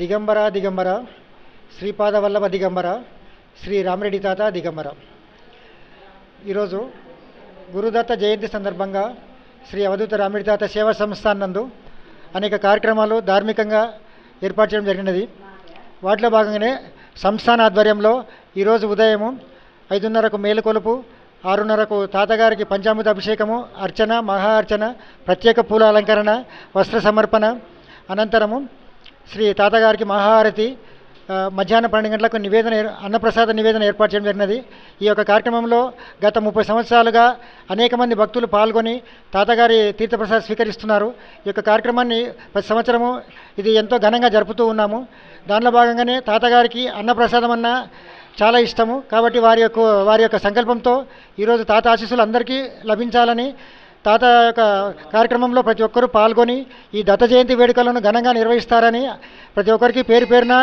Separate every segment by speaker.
Speaker 1: దిగంబర దిగంబర. శ్రీపాద వల్లభ దిగంబర. శ్రీ రామరెడ్డి తాత దిగంబర. ఈరోజు గురుదత్త జయంతి సందర్భంగా శ్రీ అవధూత రామరెడ్డి తాత సేవా సంస్థాన్ నందు అనేక కార్యక్రమాలు ధార్మికంగా ఏర్పాటు చేయడం జరిగినది. వాటిలో భాగంగానే సంస్థాన ఆధ్వర్యంలో ఈరోజు ఉదయము ఐదున్నరకు మేలుకొలుపు ఆరున్నరకు తాతగారికి పంచామృత అభిషేకము అర్చన మహా అర్చన ప్రత్యేక పూల అలంకరణ వస్త్ర సమర్పణ అనంతరము శ్రీ తాతగారికి మహాహారతి మధ్యాహ్నం పన్నెండు గంటలకు నివేదన అన్నప్రసాద నివేదన ఏర్పాటు చేయడం జరిగినది. ఈ యొక్క కార్యక్రమంలో గత ముప్పై సంవత్సరాలుగా అనేక మంది భక్తులు పాల్గొని తాతగారి తీర్థప్రసాద్ స్వీకరిస్తున్నారు. ఈ యొక్క కార్యక్రమాన్ని ప్రతి సంవత్సరము ఇది ఎంతో ఘనంగా జరుపుతూ ఉన్నాము. దానిలో భాగంగానే తాతగారికి అన్నప్రసాదం అన్న చాలా ఇష్టము. కాబట్టి వారి యొక్క వారి యొక్క సంకల్పంతో ఈరోజు తాత ఆశీస్సులు అందరికీ లభించాలని తాత యొక్క కార్యక్రమంలో ప్రతి ఒక్కరూ పాల్గొని ఈ దత్త జయంతి వేడుకలను ఘనంగా నిర్వహిస్తారని ప్రతి ఒక్కరికి పేరు పేరున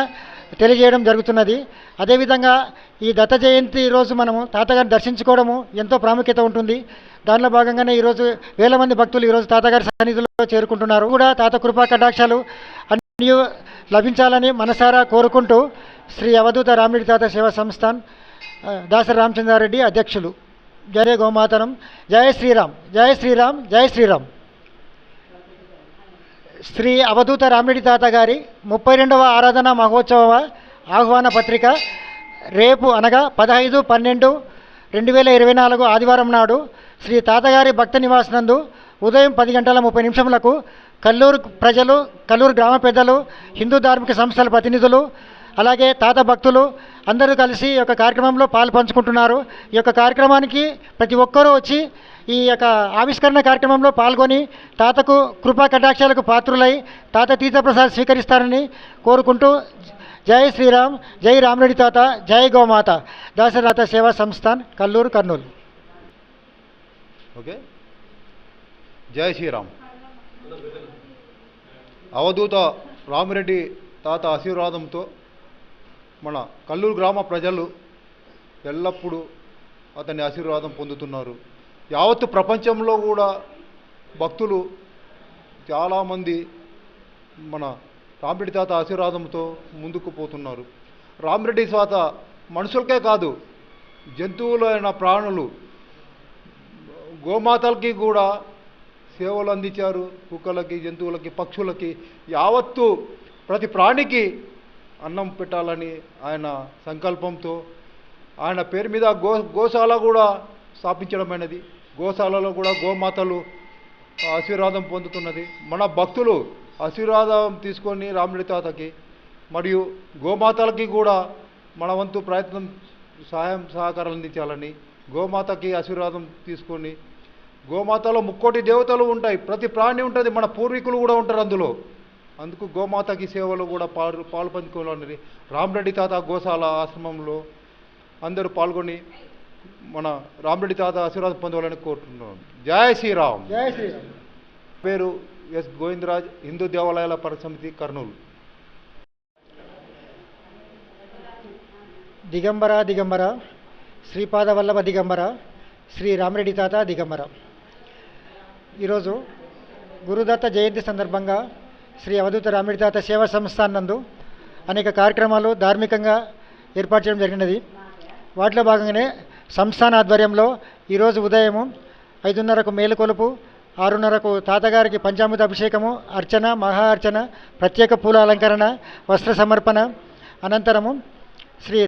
Speaker 1: తెలియజేయడం జరుగుతున్నది. అదేవిధంగా ఈ దత్త జయంతి రోజు మనము తాతగారిని దర్శించుకోవడము ఎంతో ప్రాముఖ్యత ఉంటుంది. దానిలో భాగంగానే ఈరోజు వేల మంది భక్తులు ఈరోజు తాతగారి సన్నిధిలో చేరుకుంటున్నారు. కూడా తాత కృపా కటాక్షాలు అన్నీ లభించాలని మనసారా కోరుకుంటూ శ్రీ అవధూత రామిడి తాత సేవా సంస్థాన్ దాసరి రామచంద్రారెడ్డి అధ్యక్షులు. జయ గోమాతరం జయ శ్రీరామ్ జయ శ్రీరామ్ జయ శ్రీరామ్. శ్రీ అవధూత రామిడి తాత గారి ముప్పై రెండవ ఆరాధన మహోత్సవ ఆహ్వాన పత్రిక రేపు అనగా పదహైదు పన్నెండు రెండు వేల ఇరవై నాలుగు ఆదివారం నాడు శ్రీ తాతగారి భక్త నివాస్ నందు ఉదయం పది గంటల ముప్పై నిమిషములకు కల్లూరు ప్రజలు కల్లూరు గ్రామ పెద్దలు హిందూ ధార్మిక సంస్థల ప్రతినిధులు అలాగే తాత భక్తులు అందరూ కలిసి ఈ యొక్క కార్యక్రమంలో పాలు పంచుకుంటున్నారు. ఈ యొక్క కార్యక్రమానికి ప్రతి ఒక్కరూ వచ్చి ఈ యొక్క ఆవిష్కరణ కార్యక్రమంలో పాల్గొని తాతకు కృపా కటాక్షాలకు పాత్రులై తాత తీర్థప్రసాద్ స్వీకరిస్తారని కోరుకుంటూ జై శ్రీరామ్ జై రామరెడ్డి తాత జై గోమాత. దాసరాత సేవా సంస్థాన్ కల్లూరు కర్నూలు.
Speaker 2: ఓకే. జై శ్రీరామ్. అవధూత రామిరెడ్డి తాత ఆశీర్వాదంతో మన కల్లూరు గ్రామ ప్రజలు ఎల్లప్పుడూ అతని ఆశీర్వాదం పొందుతున్నారు. యావత్తు ప్రపంచంలో కూడా భక్తులు చాలామంది మన రామిరెడ్డి తాత ఆశీర్వాదంతో ముందుకు పోతున్నారు. రామిరెడ్డి తాత మనుషులకే కాదు జంతువులైన ప్రాణులు గోమాతలకి కూడా సేవలు అందించారు. కుక్కలకి జంతువులకి పక్షులకి యావత్తు ప్రతి ప్రాణికి అన్నం పెట్టాలని ఆయన సంకల్పంతో ఆయన పేరు మీద గో గోశాల కూడా స్థాపించడమైనది. గోశాలలో కూడా గోమాతలు ఆశీర్వాదం పొందుతున్నది. మన భక్తులు ఆశీర్వాదం తీసుకొని రాముడి తాతకి మరియు గోమాతలకి కూడా మన వంతు ప్రయత్నం సహాయం సహకారాలు అందించాలని గోమాతకి ఆశీర్వాదం తీసుకొని గోమాతలో ముక్కోటి దేవతలు ఉంటాయి. ప్రతి ప్రాణి ఉంటుంది. మన పూర్వీకులు కూడా ఉంటారు అందులో. అందుకు గోమాతకి సేవలు కూడా పాలు పాలు పంచుకోవాలని రామరెడ్డి తాత గోశాల ఆశ్రమంలో అందరూ పాల్గొని మన రామరెడ్డి తాత ఆశీర్వాదం పొందవాలని కోరుతున్నాం జై శ్రీరామ్.
Speaker 1: జై శ్రీరామ్.
Speaker 2: పేరు ఎస్ గోవిందరాజ్ హిందూ దేవాలయాల పరిసమితి కర్నూలు.
Speaker 1: దిగంబర దిగంబర. శ్రీపాద వల్లభ దిగంబర. శ్రీ రామరెడ్డి తాత దిగంబర. ఈరోజు గురుదత్త జయంతి సందర్భంగా శ్రీ అవధూత రామరెడ్డి తాత సేవా సంస్థాన్ నందు అనేక కార్యక్రమాలు ధార్మికంగా ఏర్పాటు చేయడం జరిగినది. వాటిలో భాగంగానే సంస్థాన ఆధ్వర్యంలో ఈరోజు ఉదయము ఐదున్నరకు మేలుకొలుపు ఆరున్నరకు తాతగారికి పంచామృత అభిషేకము అర్చన మహా అర్చన ప్రత్యేక పూల అలంకరణ వస్త్ర సమర్పణ అనంతరము శ్రీ